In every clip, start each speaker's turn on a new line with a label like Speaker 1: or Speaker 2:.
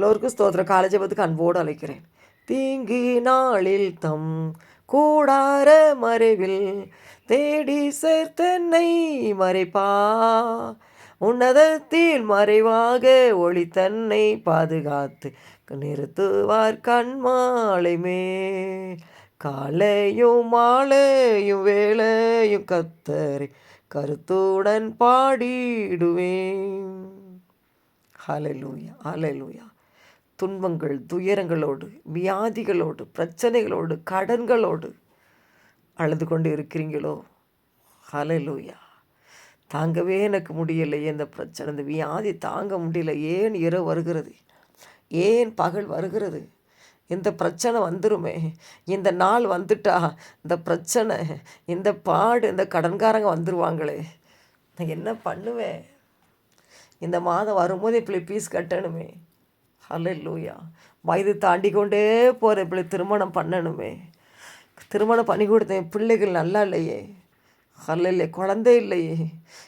Speaker 1: எல்லோருக்கும் ஸ்தோத்திர காலேஜபத்துக்கு அன்போடு அழைக்கிறேன். தீங்கி நாளில் தம் கூடார மறைவில் தேடி சேர்த்தன்னை மறைப்பா. உன்னதத்தில் மறைவாக ஒளி தன்னை பாதுகாத்து நிறுத்துவார் கண்மாலை மேல் காலையும் மாலையும் வேலையும் கத்தரை கருத்துடன் பாடிடுவேன். ஹலலூயா ஹலலூயா துன்பங்கள் துயரங்களோடு வியாதிகளோடு பிரச்சனைகளோடு கடன்களோடு அழுது கொண்டு இருக்கிறீங்களோ? ஹலலூயா தாங்கவே எனக்கு முடியலை இந்த பிரச்சனை. இந்த வியாதி தாங்க முடியல. ஏன் இரவு வருகிறது? ஏன் பகல் வருகிறது? இந்த பிரச்சனை வந்துருமே. இந்த நாள் வந்துட்டா இந்த பிரச்சனை இந்த பாடு இந்த கடன்காரங்க வந்துருவாங்களே. நான் என்ன பண்ணுவேன்? இந்த மாதம் வரும்போது இப்படி பீஸ் கட்டணுமே. ஹalleluya. வயது தாண்டி கொண்டே போகிற இப்படி திருமணம் பண்ணணுமே. திருமணம் பண்ணி கொடுத்தேன் பிள்ளைகள் நல்லா இல்லையே. ஹல்ல குழந்தை இல்லையே.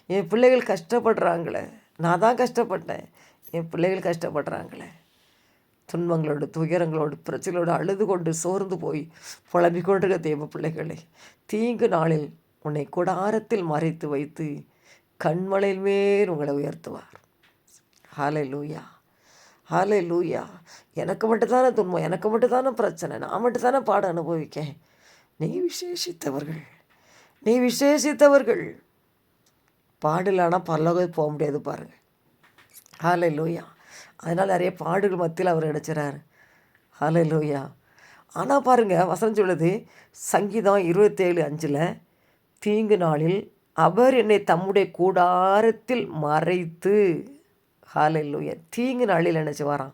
Speaker 1: என் பிள்ளைகள் கஷ்டப்படுறாங்களே. நான் தான் கஷ்டப்பட்டேன். என் பிள்ளைகள் கஷ்டப்படுறாங்களே. துன்பங்களோடு துயரங்களோடு பிரச்சனையோடு அழுது கொண்டு சோர்ந்து போய் புலம்பிக் கொண்டிருக்க தேவ பிள்ளைகளே தீங்கு நாளில் உன்னை கொடாரத்தில் மறைத்து வைத்து கண்மலையில் மேல் உங்களை உயர்த்துவார். ஹாலை லூயா ஹாலே லூயா எனக்கு மட்டும்தானே துன்பம் எனக்கு மட்டும்தானே பிரச்சனை நான் மட்டும்தானே பாட அனுபவிக்கேன். நீ விசேஷித்தவர்கள் நீ விசேஷித்தவர்கள். பாடலானா பரலோகம் போக முடியாது பாருங்கள் ஹாலே லூயா அதனால் நிறைய பாடுகள் மத்தியில் அவர் நினச்சிறாரு ஹாலே லூயா ஆனால் பாருங்கள் வசனம் சொல்லுது சங்கீதம் இருபத்தேழு அஞ்சில் தீங்கு நாளில் அவர் என்னை தம்முடைய கூடாரத்தில் மறைத்து ஹாலை லூயா தீங்கு நாளில் நினச்சி வரான்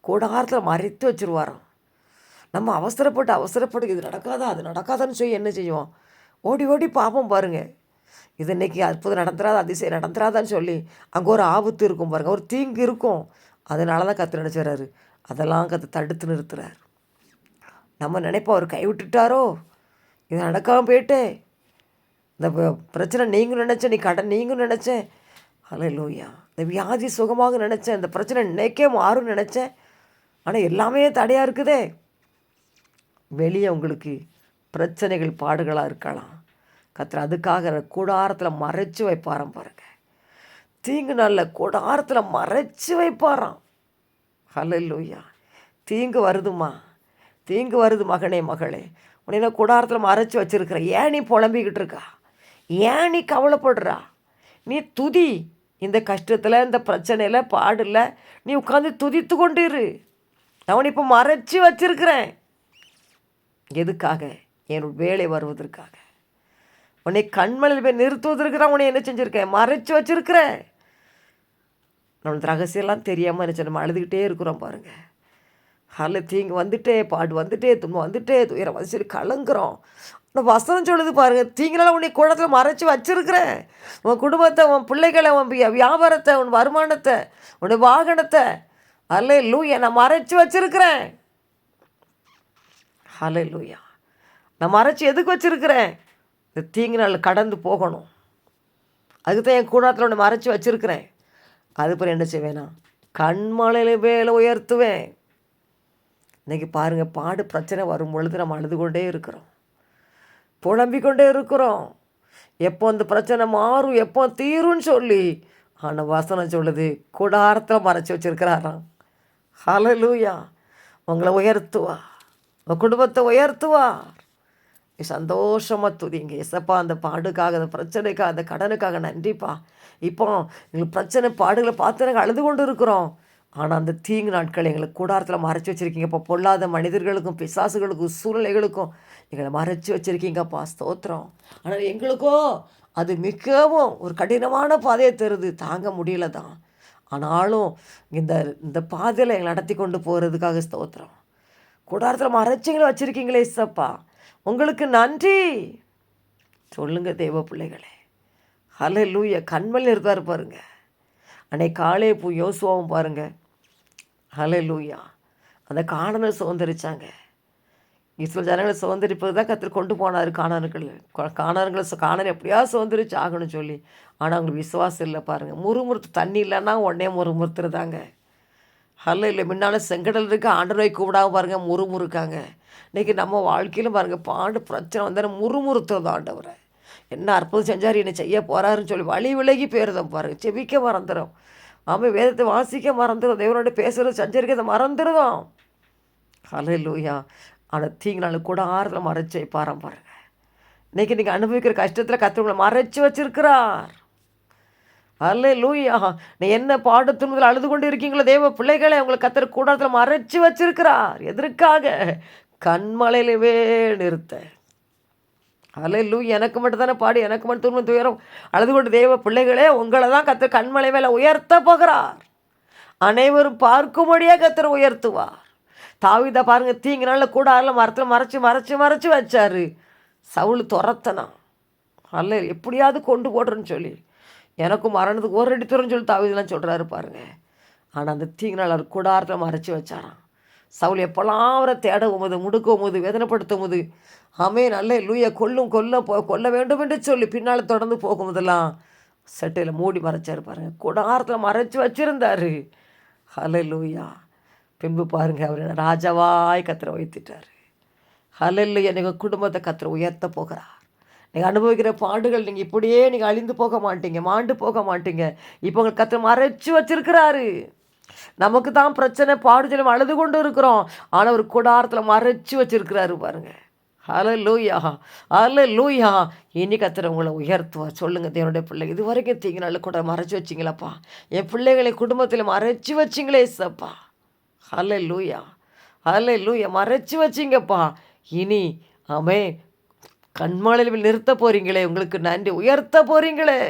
Speaker 1: கூடாரத்தில் மறைத்து வச்சுருவாராம். நம்ம அவசரப்பட்டு அவசரப்பட்டு இது நடக்காதா அது நடக்காதான்னு சொல்லி என்ன செய்வோம்? ஓடி ஓடி பார்ப்போம் பாருங்கள் இது இன்னைக்கு அற்புதம் நடந்துராது அதிசயம் நடந்துராதான்னு சொல்லி அங்கே ஒரு ஆபத்து இருக்கும் பாருங்கள் ஒரு தீங்கு இருக்கும். அதனால தான் கற்று நினச்சிறாரு அதெல்லாம் கற்று தடுத்து நிறுத்துறார். நம்ம நினைப்போம் அவர் கைவிட்டுட்டாரோ இது நடக்காமல் போயிட்டே. இந்த ப- பிரச்சனை நீங்களும் நினச்சேன் நீ கடன் நீங்களும் நினச்சேன். ஹலே லூயா இந்த வியாதி சுகமாக நினச்சேன் இந்த பிரச்சனை இன்னைக்கே மாறும்னு நினச்சேன். ஆனால் எல்லாமே தடையாக இருக்குதே. வெளியே உங்களுக்கு பிரச்சனைகள் பாடுகளாக இருக்கலாம். கத்திர அதுக்காக கூடாரத்தில் மறைச்சி வைப்பாராம் பாருங்க. தீங்கு நல்ல கூடாரத்தில் மறைச்சு வைப்பாராம். ஹalleluya. தீங்கு வருதுமா தீங்கு வருது மகனே மகளே. உன்னை கூடாரத்தில் மறைச்சு வச்சிருக்கிற. ஏன் நீ புலம்பிக்கிட்டு இருக்கா? ஏன் நீ கவலைப்படுறா? நீ துதி. இந்த கஷ்டத்தில் இந்த பிரச்சனையில் பாடில் நீ உட்காந்து துதித்து கொண்டு இரு. நான் இப்போ மறைச்சு வச்சிருக்கிறேன். எதுக்காக? என் வேலை வருவதற்காக. உன்னை கண்மலையில் போய் நிறுத்துவதற்கு தான் உன்னை என்ன செஞ்சுருக்கேன்? மறைச்சி வச்சிருக்கிறேன். நம்மளுக்கு ரகசியம்லாம் தெரியாமல் இருந்துச்சு நம்ம அழுதுகிட்டே இருக்கிறோம் பாருங்கள் ஹல்ல தீங்கு வந்துட்டே பாடு வந்துட்டே துன்பம் வந்துட்டே துயரம் வந்து சரி கலங்குறோம். ஆனால் வசனம் சொல்லுது பாருங்கள் தீங்கினால உன்னை குளத்தில் மறைச்சி வச்சிருக்கிறேன். உன் குடும்பத்தை உன் பிள்ளைகளை உன் வியாபாரத்தை உன் வருமானத்தை உன்னுடைய வாகனத்தை. அல்ல லூயா நான் மறைச்சி வச்சிருக்கிறேன். ஹலே லூயா நான் மறைச்சி எதுக்கு வச்சிருக்கிறேன்? இந்த தீங்கு நாளில் கடந்து போகணும். அதுக்கு தான் என் கூடாரத்தில் ஒன்று மறைச்சி வச்சிருக்கிறேன். அது பிறகு என்ன செய்வேனா கண்மலையில் வேலை உயர்த்துவேன். இன்றைக்கி பாருங்கள் பாடு பிரச்சனை வரும் பொழுது நம்ம அழுது கொண்டே இருக்கிறோம். புலம்பிக்கொண்டே இருக்கிறோம். எப்போ அந்த பிரச்சனை மாறும் எப்போ தீரும்னு சொல்லி ஆனால் வசனம் சொல்லுது. கூடாரத்தில் மறைச்சி வச்சுருக்கிறாராம். ஹலலூயா உங்களை உயர்த்துவா உங்கள் குடும்பத்தை உயர்த்துவார். சந்தோஷமாக துதிங்க. எசப்பா அந்த பாடுக்காக அந்த பிரச்சனைக்காக அந்த கடனுக்காக நன்றிப்பா. இப்போ எங்களுக்கு பிரச்சனை பாடுகளை பார்த்து நாங்கள் அழுது கொண்டு இருக்கிறோம். ஆனால் அந்த தீங்கு நாட்கள் எங்களை கூடாரத்தில் மறைச்சி வச்சுருக்கீங்கப்பா. பொல்லாத மனிதர்களுக்கும் பிசாசுகளுக்கும் சூழ்நிலைகளுக்கும் எங்களை மறைச்சி வச்சுருக்கீங்கப்பா. ஸ்தோத்திரம். ஆனால் எங்களுக்கோ அது மிகவும் ஒரு கடினமான பாதையை தருது. தாங்க முடியல தான். ஆனாலும் இந்த இந்த பாதையில் எங்களை நடத்தி கொண்டு போகிறதுக்காக ஸ்தோத்திரம். கூடாரத்தில் மறைச்சிங்களை வச்சுருக்கீங்களே இசப்பா. உங்களுக்கு நன்றி. சொல்லுங்கள் தெய்வ பிள்ளைகளே. ஹலோ லூய கண்மல் இருக்கார் பாருங்கள் அன்னைக்கு காலே பூ யோசுவாவும் பாருங்க. ஹலே லூயா அந்த காணனை சுதந்திரிச்சாங்க. இஸ்ரோ ஜனங்களை சுதந்திரிப்பது தான் கத்திர கொண்டு போனார் காணானுக்கள் காணானுங்களை காணன் எப்படியா சுதந்திரிச்சு ஆகணும்னு சொல்லி. ஆனால் அவங்களுக்கு விசுவாசம் இல்லை பாருங்கள் முறுமுறுத்து தண்ணி இல்லைன்னா உடனே முறுமுறுத்துறதாங்க. அல்ல இல்லை முன்னால் செங்கடல் இருக்கு ஆண்டரை கூப்பிடாம பாருங்கள் முறுமுறுக்காங்க. இன்றைக்கி நம்ம வாழ்க்கையிலும் பாருங்க பாண்டு பிரச்சனை வந்தாலும் முறுமுறுத்துறது ஆண்டவரை. என்ன அற்புதம் செஞ்சார் என்னை செய்ய போகிறாருன்னு சொல்லி வழி விலகி போயிருந்தோம் பாருங்க. செவிக்க மறந்துடும் ஆமாம் வேதத்தை வாசிக்க மறந்துடும் தேவனோட பேசுகிறது சஞ்சரிக்கிறத மறந்துடுதோம் ஹலோ லூயா ஆனால் தீங்கினாலும் கூட ஆறுதல் மறைச்சு வைப்பாராம் பாருங்க. இன்றைக்கி நீங்கள் அனுபவிக்கிற கஷ்டத்தில் கத்தவங்களை மறைச்சு வச்சிருக்கிறார். அல்ல லூயா நீ என்ன பாடு முதல் அழுது கொண்டு இருக்கீங்களோ தேவ பிள்ளைகளை உங்களை கத்துற கூடாரத்தில் மறைச்சு வச்சிருக்கிறார். எதற்காக? கண்மலையிலவே நிறுத்த. அல்ல எனக்கு மட்டும் தானே பாடு எனக்கு மட்டும் துன்பம் துயரம். அழுது கொண்டு தெய்வ பிள்ளைகளே உங்களை தான் கத்தர் கண்மலை மேலே உயர்த்த போகிறார். அனைவரும் பார்க்கும்படியாக கத்தர் உயர்த்துவார். தாவிதா பாருங்கள் தீங்கு கூட ஆறில் மரத்தில் மறைச்சு மறைச்சி மறைச்சி வச்சாரு. சவுள் துரத்தனான் அல்ல எப்படியாவது கொண்டு போடுறேன்னு சொல்லி. எனக்கும் மரணத்துக்கு ஒரு அடி துறன்னு சொல்லி தாவிதெல்லாம் சொல்கிறாரு பாருங்க. ஆனால் அந்த தீங்கு கூடாரத்தில் மறைச்சி வச்சாரான் சவுல் பலாவர தேட உமது முடுக்க முடுக்கவும் போது வேதனைப்படுத்தும் போது ஆமே நல்ல லூய கொல்லும் கொல்ல போ கொல்ல வேண்டும் என்று சொல்லி பின்னால் தொடர்ந்து போகும்போதெல்லாம் சட்டையில் மூடி மறைச்சாரு பாருங்கள் கூடாரத்தில் மறைச்சி வச்சிருந்தாரு. ஹலே லூயா பின்பு பாருங்கள் அவர் என்ன ராஜாவாய் கத்திர வைத்துட்டார் ஹலல்லு எங்கள் குடும்பத்தை கத்திர உயர்த்த போகிறார். நீங்கள் அனுபவிக்கிற பாடுகள் நீங்கள் இப்படியே நீங்கள் அழிந்து போக மாட்டீங்க மாண்டு போக மாட்டீங்க. இப்போ உங்களுக்கு கத்திர மறைச்சி வச்சிருக்கிறாரு. நமக்கு தான் பிரச்சனை பாடுஜலம் அழுது கொண்டு இருக்கிறோம். ஆனால் ஒரு குடாரத்தில் மறைச்சு வச்சிருக்கிறாரு பாருங்க. அல லூயா அல லூயா இனி கத்திர உங்களை உயர்த்துவா சொல்லுங்கள் தேவனுடைய பிள்ளை இது வரைக்கும் தீங்கினால கூட மறைச்சி வச்சிங்களப்பா? என் பிள்ளைகளை குடும்பத்தில் மறைச்சு வச்சிங்களே சப்பா. அல லூயா அல லூயா மறைச்சு வச்சிங்கப்பா. இனி ஆமே கண்மாளில் நிறுத்த போகிறீங்களே உங்களுக்கு நன்றி. உயர்த்த போகிறீங்களே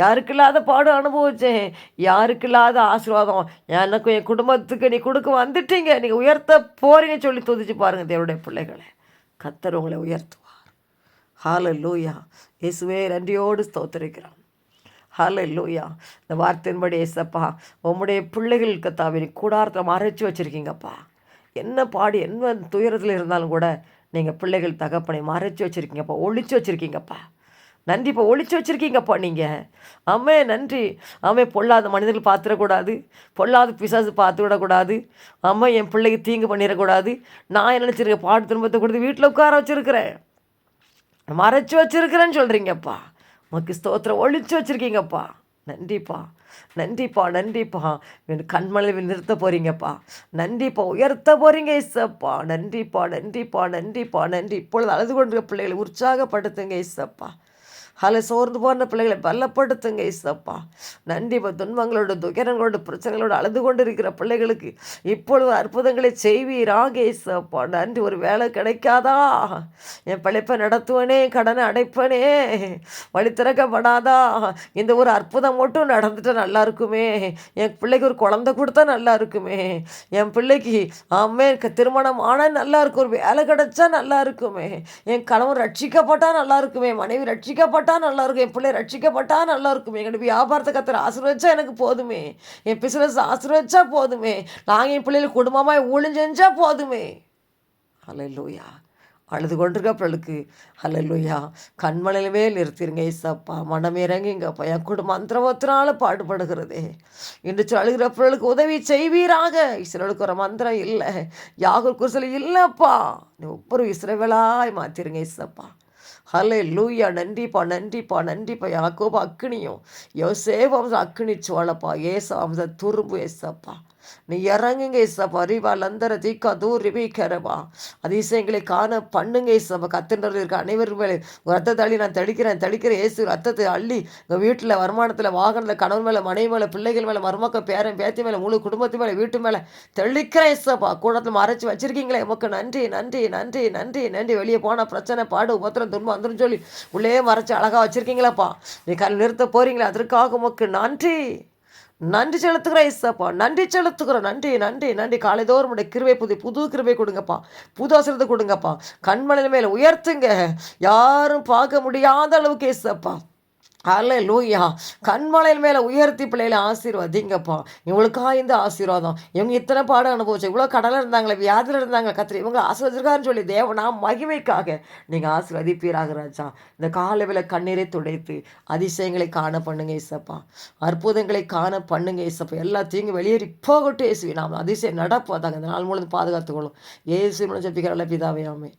Speaker 1: யாருக்கு இல்லாத பாடம் அனுபவித்தேன் யாருக்கு இல்லாத ஆசீர்வாதம் எனக்கும் என் குடும்பத்துக்கு நீ கொடுக்க வந்துட்டீங்க. நீங்கள் உயர்த்த போகிறீங்க சொல்லி துதிச்சு பாருங்கள் தேவருடைய பிள்ளைகளை. கத்தர் உங்களை உயர்த்துவார். ஹால லூயா இயேசுவே நன்றியோடு ஸ்தோத்திரிக்கிறான் ஹால லூயா இந்த வார்த்தையின்படி ஏசப்பா உம்முடைய பிள்ளைகள் கத்தாவின் கூடாரத்தில் மறைச்சி வச்சுருக்கீங்கப்பா. என்ன பாடு என்ன துயரத்தில் இருந்தாலும் கூட நீங்கள் பிள்ளைகள் தகப்பனை மறைச்சி வச்சுருக்கீங்கப்பா. ஒழிச்சு வச்சுருக்கீங்கப்பா. நன்றிப்பா ஒழிச்சு வச்சுருக்கீங்கப்பா நீங்கள் அம்மே நன்றி. அம்மே பொல்லாத மனிதர்கள் பார்த்துடக்கூடாது. பொல்லாத பிசாசு பார்த்து விடக்கூடாது அம்மா என் பிள்ளைக்கு தீங்கு பண்ணிடக்கூடாது. நான் என்ன நினச்சிருக்கேன்? பாட்டு திரும்பத்தை கொடுத்து வீட்டில் உட்கார வச்சுருக்கிறேன். மறைச்சி வச்சுருக்கிறேன்னு சொல்கிறீங்கப்பா உமக்கு ஸ்தோத்திரம். ஒழிச்சு வச்சுருக்கீங்கப்பா. நன்றிப்பா. நன்றிப்பா நன்றிப்பா. கண்மலையில் நிறுத்த போகிறீங்கப்பா நன்றிப்பா உயர்த்த போகிறீங்க இசப்பா நன்றிப்பா நன்றிப்பா நன்றிப்பா நன்றி. இப்பொழுது அழுது கொண்டிருக்க பிள்ளைகளை உற்சாகப்படுத்துங்க இசப்பா ஹல சோர்ந்து போன பிள்ளைகளை பலப்படுத்துங்க இசப்பா நன்றி துன்பங்களோட துயரங்களோட பிரச்சனைகளோடு அழுது கொண்டு இருக்கிற பிள்ளைகளுக்கு இப்பொழுது அற்புதங்களை செய்வீராக இசப்பா நன்றி ஒரு வேலை கிடைக்காதா? என் பிழைப்பை நடத்துவனே கடனை அடைப்பனே வழி திறக்கப்படாதா? இந்த ஒரு அற்புதம் மட்டும் நடந்துட்டா நல்லா இருக்குமே என் பிள்ளைக்கு ஒரு குழந்தை கொடுத்தா நல்லா இருக்குமே என் பிள்ளைக்கு அம்மே திருமணம் ஆனால் நல்லா இருக்கும் ஒரு வேலை கிடைச்சா நல்லா இருக்குமே என் கணவன் ரட்சிக்கப்பட்டால் நல்லா இருக்குமே மனைவி ரட்சிக்கப்பட்டா ரட்சிக்கப்பட்டா நல்லா இருக்கும் என் பிள்ளை ரட்சிக்கப்பட்டா நல்லா இருக்கும் எங்களுடைய வியாபாரத்தை கத்துற ஆசீர்வச்சா எனக்கு போதுமே. என் பிசினஸ் ஆசீர்வச்சா போதுமே. நாங்கள் என் பிள்ளைகள் குடும்பமாக ஊழிஞ்செஞ்சா போதுமே. அலை லூயா அழுது கொண்டிருக்க பிள்ளைக்கு லூயா கண்மலையிலவே நிறுத்திருங்க ஐசப்பா மனம் இறங்கிங்கப்பா என் குடும்பம் மந்திரவத்தினால பாடுபடுகிறதே. இன்று அழுகிற பிள்ளைகளுக்கு உதவி செய்வீராக. இஸ்ரேலுக்கு ஒரு மந்திரம் இல்லை. யாகுர் குருசல் இல்லைப்பா. நீ ஒவ்வொரு இஸ்ரேவலாய் மாற்றிருங்க ஐசப்பா ஹலே லூயா நன்றிப்பா நன்றிப்பா நன்றிப்பா. யாக்கோபா அக்னியும் யோசேவம்ச அக்னி சோழப்பா ஏசாம்ச துரும்பு ஏசப்பா. நீ இறங்குங்க இசப்பா ரிவா லந்தர தீக்கா தூர் ரிவி கரவா. அதிசயங்களை காண பண்ணுங்க இசப்பா கத்துன்றது இருக்க அனைவரும் மேலே ரத்தத்தை அள்ளி நான் தடிக்கிறேன் தடிக்கிறேன் ஏசு ரத்தத்தை அள்ளி உங்கள் வீட்டில் வருமானத்தில் வாகனத்தில் கணவன் மேலே மனைவி மேலே பிள்ளைகள் மேலே மருமக்க பேரன் பேத்தி மேலே முழு குடும்பத்து மேலே வீட்டு மேலே தெளிக்கிறேன் ஏசப்பா. கூடத்தில் மறைச்சி வச்சிருக்கீங்களே உமக்கு நன்றி நன்றி நன்றி நன்றி நன்றி. வெளியே போனால் பிரச்சனை பாடு உபத்திரம் துன்பம் வந்துடும் சொல்லி உள்ளே மறைச்சி அழகாக வச்சுருக்கீங்களாப்பா. நீ கல் நிறுத்த போகிறீங்களா அதற்காக உமக்கு நன்றி. நன்றி செலுத்துகிறேன் ஐசப்பா. நன்றி செலுத்துகிறோம். நன்றி நன்றி நன்றி. காலைதோறும் உடைய கிருவை புது புது கிருவை கொடுங்கப்பா. புது அவசரத்தை கொடுங்கப்பா. கண்மணில மேலே உயர்த்துங்க. யாரும் பார்க்க முடியாத அளவுக்கு இசப்பா அல்ல லூயா கண்மலையில் மேலே உயர்த்தி பிள்ளைகளை ஆசீர்வாதிங்கப்பா. இவங்களுக்காக இந்த ஆசீர்வாதம்? இவங்க இத்தனை பாடம் அனுபவிச்சு இவ்வளோ கடலில் இருந்தாங்களே வியாதியில் இருந்தாங்க கத்திரி. இவங்க ஆசீர்வதிருக்காருன்னு சொல்லி தேவனா மகிமைக்காக நீங்கள் ஆசீர்வதிப்பீராக ராஜா. இந்த காலவில் கண்ணீரை துடைத்து அதிசயங்களை காண பண்ணுங்க இசப்பா அற்புதங்களை காண பண்ணுங்க இசப்பா எல்லா வெளியேறி போகட்டும் இயேசுவி நாம் அதிசயம் நடப்போதாங்க இந்த நாள் முழுவதும் பாதுகாத்துக்கொள்ளும் இயேசு ஜபிக்கிறல்ல பிதாவே ஆமே